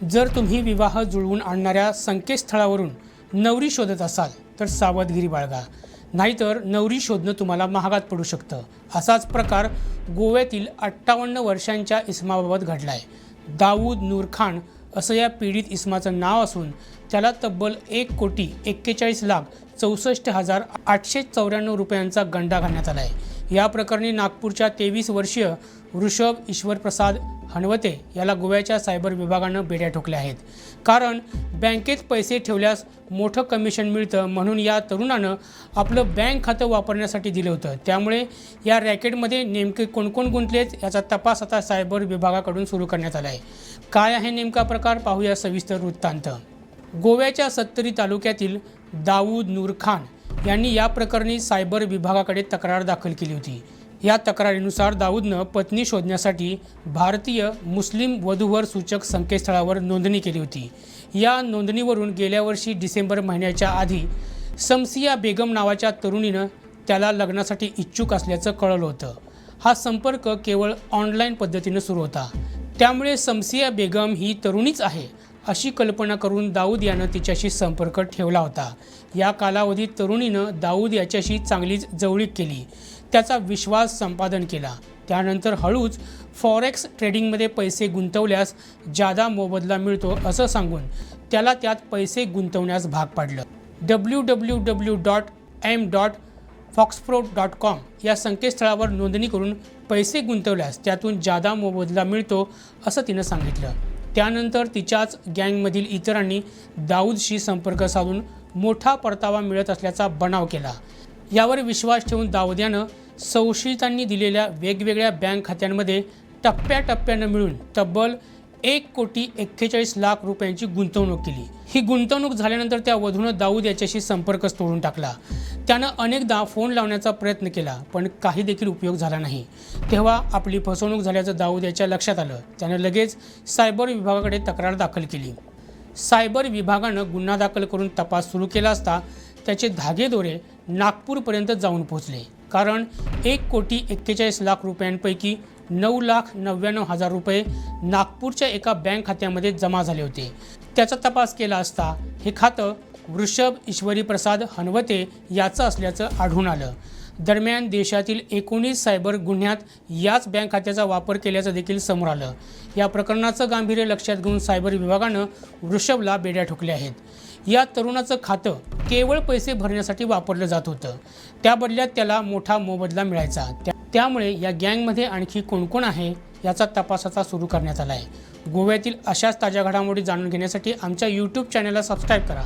जर तुम्ही विवाह जुळवून आणणाऱ्या संकेतस्थळावरून नवरी शोधत असाल तर सावधगिरी बाळगा. नाहीतर नवरी शोधणं तुम्हाला महागात पडू शकतं. असाच प्रकार गोव्यातील अठ्ठावन्न वर्षांच्या इस्माबाबत घडला आहे दाऊद नूर खान असं या पीडित इस्माचं नाव असून त्याला तब्बल एक कोटी एक्केचाळीस लाख चौसष्ट हजार आठशे चौऱ्याण्णव रुपयांचा गंडा घालण्यात आला आहे या प्रकरणी नागपूरच्या तेवीस वर्षीय ऋषभ ईश्वरप्रसाद हणवते याला गोव्याच्या सायबर विभागानं बेड्या ठोकल्या आहेत. कारण बँकेत पैसे ठेवल्यास मोठं कमिशन मिळतं म्हणून या तरुणानं आपलं बँक खातं वापरण्यासाठी दिलं होतं. त्यामुळे या रॅकेटमध्ये नेमके कोण कोण गुंतलेत याचा तपास आता सायबर विभागाकडून सुरू करण्यात आला आहे काय आहे नेमका प्रकार? पाहूया सविस्तर वृत्तांत. गोव्याच्या सत्तरी तालुक्यातील दाऊद नूर खान यांनी या प्रकरणी सायबर विभागाकडे तक्रार दाखल केली होती. या तक्रारीनुसार दाऊदनं पत्नी शोधण्यासाठी भारतीय मुस्लिम वधूवर सूचक संकेतस्थळावर नोंदणी केली होती. या नोंदणीवरून गेल्या वर्षी डिसेंबर महिन्याच्या आधी समसिया बेगम नावाच्या तरुणीनं त्याला लग्नासाठी इच्छुक असल्याचं कळलं होतं. हा संपर्क केवळ ऑनलाईन पद्धतीनं सुरू होता. त्यामुळे समसिया बेगम ही तरुणीच आहे अशी कल्पना करून दाऊद यानं तिच्याशी संपर्क ठेवला होता. या कालावधीत तरुणीनं दाऊद याच्याशी चांगलीच जवळीक केली. त्याचा विश्वास संपादन केला. त्यानंतर हळूच फॉरेक्स ट्रेडिंगमध्ये पैसे गुंतवल्यास जादा मोबदला मिळतो असं सांगून त्याला त्यात पैसे गुंतवण्यास भाग पाडलं. W W W dot M dot FoxPro dot com या संकेतस्थळावर नोंदणी करून पैसे गुंतवल्यास त्यातून जादा मोबदला मिळतो असं तिनं सांगितलं. त्यानंतर तिच्याच गँगमधील इतरांनी दाऊदशी संपर्क साधून मोठा परतावा मिळत असल्याचा बनाव केला. यावर विश्वास ठेवून दाऊद यानं संशयितांनी दिलेल्या वेगवेगळ्या बँक खात्यांमध्ये टप्प्याटप्प्यानं मिळून तब्बल एक कोटी एक्केचाळीस लाख रुपयांची गुंतवणूक केली. ही गुंतवणूक झाल्यानंतर त्या वधूनं दाऊद याच्याशी संपर्कच तोडून टाकला. त्यानं अनेकदा फोन लावण्याचा प्रयत्न केला पण काही देखील उपयोग झाला नाही. तेव्हा आपली फसवणूक झाल्याचं दाऊद याच्या लक्षात आलं. त्यानं लगेच सायबर विभागाकडे तक्रार दाखल केली. सायबर विभागानं गुन्हा दाखल करून तपास सुरू केला असता त्याचे धागेदोरे नागपूरपर्यंत जाऊन पोहोचले. कारण एक कोटी एक्केचाळीस लाख रुपयांपैकी नऊ लाख नव्याण्णव हजार रुपये नागपूरच्या एका बँक खात्यामध्ये जमा झाले होते. त्याचा तपास केला असता हे खातं वृषभ ईश्वरी प्रसाद हनवते याचं असल्याचं आढळून आलं. दरम्यान देशातील एकोणीस सायबर गुन्ह्यात याच बँक खात्याचा वापर केल्याचं देखील समोर आलं. या प्रकरणाचं गांभीर्य लक्षात घेऊन सायबर विभागानं वृषभला बेड्या ठोकल्या आहेत. या तरुणाचं खातं केवळ पैसे भरण्यासाठी वापरलं जात होतं. त्या बदल्यात त्याला मोठा मोबदला मिळायचा. त्या त्यामुळे या गँगमध्ये आणखी कोण कोण आहे याचा तपास आता सुरू करण्यात आला आहे गोव्यातील अशाच ताज्या घडामोडी जाणून घेण्यासाठी आमच्या यूट्यूब चॅनलला सबस्क्राईब करा.